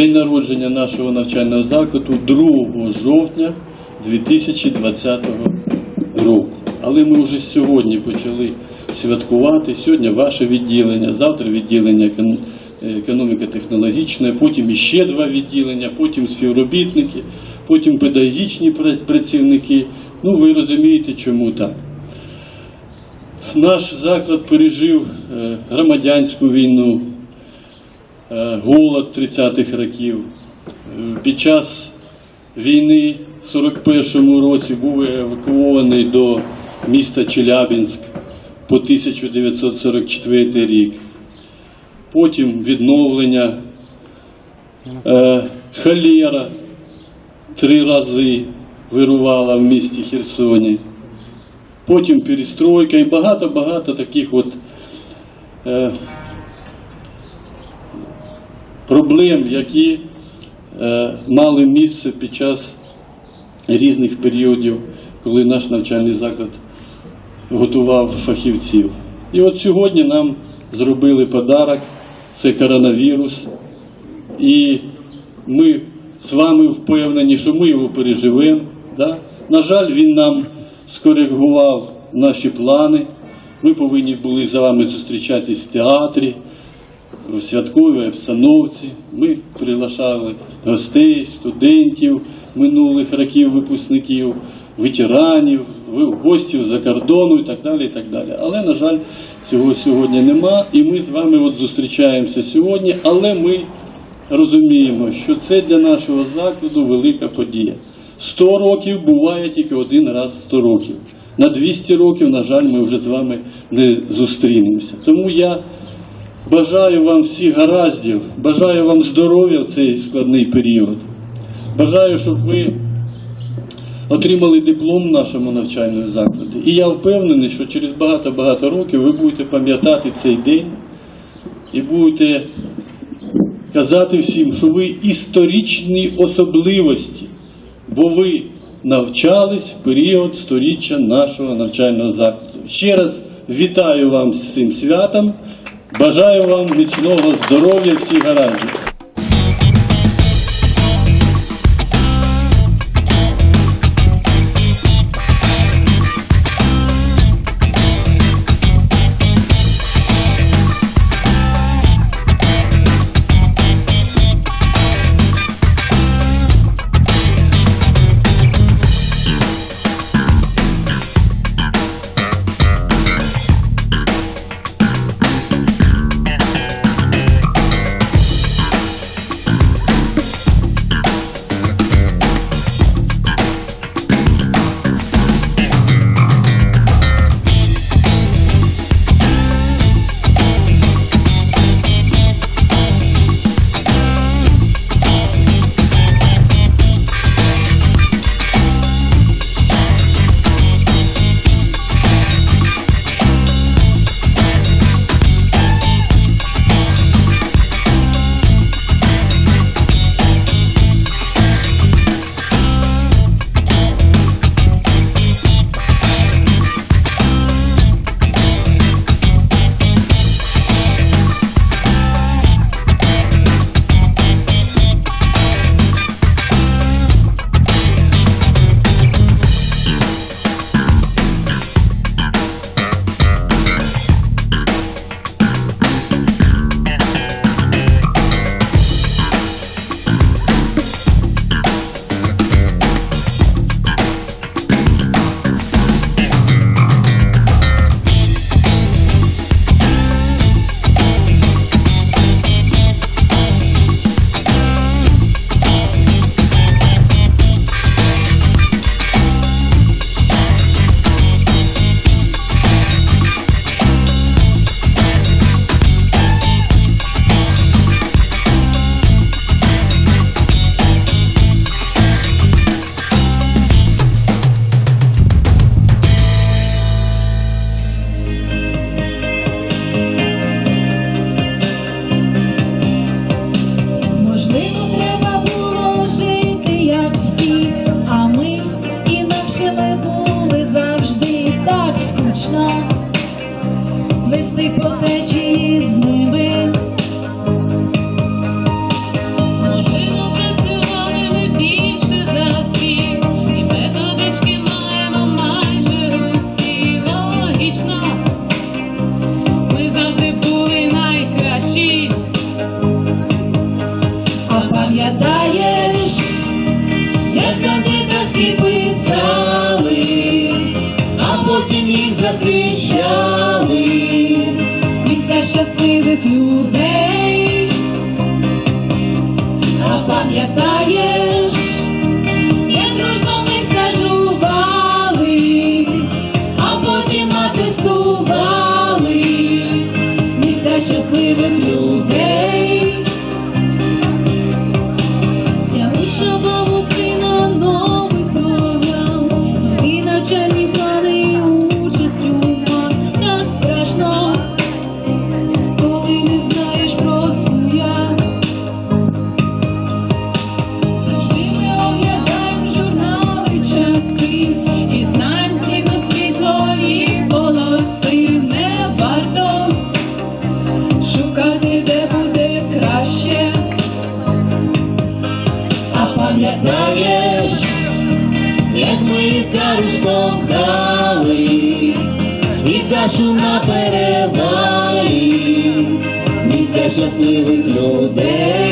день народження нашого навчального закладу 2 жовтня 2020 року. Але ми вже сьогодні почали святкувати. Сьогодні ваше відділення, завтра відділення екон- економіко-технологічне, потім іще два відділення, потім співробітники, потім педагогічні працівники. Ну, ви розумієте, чому так. Наш заклад пережив е, громадянську війну, е, голод 30-х років. Е, Під час війни в 41-му році був евакуований до міста Челябінськ по 1944 рік. Потім відновлення, е, холера три рази вирувала в місті Херсоні. Потім перестройка і багато-багато таких от е, проблем, які е, мали місце під час різних періодів, коли наш навчальний заклад готував фахівців. І от сьогодні нам зробили подарок, це коронавірус, і ми з вами впевнені, що ми його переживемо. Да? На жаль, він нам скоригував наші плани. Ми повинні були з вами зустрічатись в театрі, в святковій обстановці. Ми приглашали гостей, студентів минулих років, випускників, ветеранів, гостів за кордону і так далі. І так далі. Але, на жаль, цього сьогодні нема. І ми з вами от зустрічаємося сьогодні, але ми розуміємо, що це для нашого закладу велика подія. 100 років буває тільки один раз 100 років. На 200 років, на жаль, ми вже з вами не зустрінемося. Тому я бажаю вам всіх гараздів, бажаю вам здоров'я в цей складний період. Бажаю, щоб ви отримали диплом в нашому навчальному закладі. І я впевнений, що через багато-багато років ви будете пам'ятати цей день і будете казати всім, що ви історичні особливості, бо ви навчались в період сторіччя нашого навчального закладу. Ще раз вітаю вам з цим святом. Бажаю вам міцного здоров'я всіх гарантів. Захищали місця щасливих людей. А пам'ятаєш, як дружно ми стажувались, а потім атестувались місця щасливих людей. І на перевалі, місця щасливих людей.